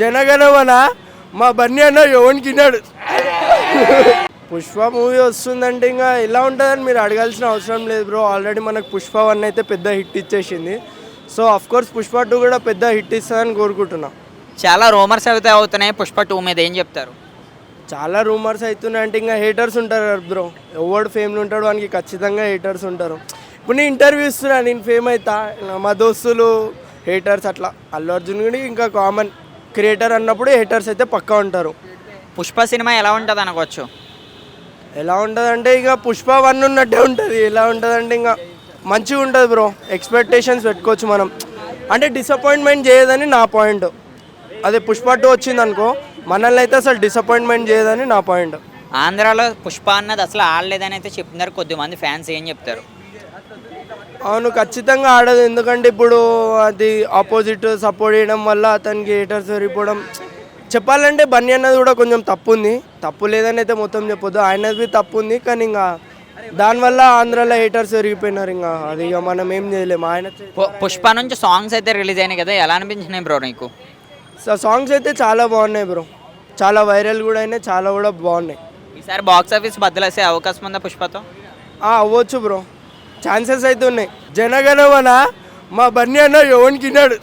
జనగణమన? మా బన్నీ అన్న ఎవరికిన్నాడు పుష్ప మూవీ వస్తుందంటే ఇంకా ఎలా ఉంటుందని మీరు అడగాల్సిన అవసరం లేదు బ్రో. ఆల్రెడీ మనకు పుష్ప వన్ అయితే పెద్ద హిట్ ఇచ్చేసింది. So of course Pushpa two కూడా పెద్ద హిట్ ఇస్తుందని కోరుకుంటున్నా. చాలా రూమర్స్ అయితే అవుతున్నాయి పుష్ప టూ మీద. ఏం చెప్తారు? చాలా రూమర్స్ అవుతున్నాయి అంటే ఇంకా హేటర్స్ ఉంటారు బ్రో. ఎవడు ఫేమ్లో ఉంటాడు వానికి ఖచ్చితంగా హేటర్స్ ఉంటారు. ఇప్పుడు నేను ఇంటర్వ్యూ ఇస్తున్నా నేను ఫేమ్ అవుతా మా దోస్తులు హేటర్స్ అట్లా. అల్లు అర్జున్ కూడా ఇంకా కామన్ క్రియేటర్ అన్నప్పుడు హేటర్స్ అయితే పక్కా ఉంటారు. పుష్ప సినిమా ఎలా ఉంటుంది అనుకోవచ్చు? ఎలా ఉంటుందంటే ఇక పుష్ప వన్ ఉన్నట్టే ఉంటుంది. ఎలా ఉంటుందంటే ఇంకా మంచిగా ఉంటుంది బ్రో ఎక్స్పెక్టేషన్స్ పెట్టుకోవచ్చు మనం. అంటే డిసప్పాయింట్మెంట్ చేయదని నా పాయింట్ అదే పుష్ప టూ వచ్చింది అనుకో మనల్ని అయితే అసలు డిసప్పాయింట్మెంట్ చేయదని నా పాయింట్ ఆంధ్రాలో పుష్ప అన్నది అసలు ఆడలేదని అయితే చెప్తున్నారు కొద్దిమంది ఫ్యాన్స్ ఏం చెప్తారు? అవును ఖచ్చితంగా ఆడదు. ఎందుకంటే ఇప్పుడు అది ఆపోజిట్ సపోర్ట్ చేయడం వల్ల అతనికి హేటర్స్ పెరిగిపోవడం చెప్పాలంటే బన్నీ అన్నది కూడా కొంచెం తప్పు ఉంది తప్పు లేదని అయితే మొత్తం చెప్పొద్దు. ఆయనది తప్పు ఉంది కానీ ఇంకా దానివల్ల ఆంధ్రాలో హేటర్స్ పెరిగిపోయినారు ఇంకా. అది ఇక మనం ఏం చేయలేము. ఆయన పుష్ప నుంచి సాంగ్స్ అయితే రిలీజ్ అయినాయి కదా. ఎలా అనిపించినాయి బ్రో నీకు? సాంగ్స్ అయితే చాలా బాగున్నాయి బ్రో చాలా వైరల్ కూడా అయినాయి చాలా కూడా బాగున్నాయి. ఈసారి బాక్స్ ఆఫీస్ బద్దలేసే అవకాశం ఉందా పుష్పతో? అవ్వచ్చు బ్రో ఛాన్సెస్ అయితే ఉన్నాయి. జనగణమన? మా బన్నీ అన్న ఎవరికిన్నాడు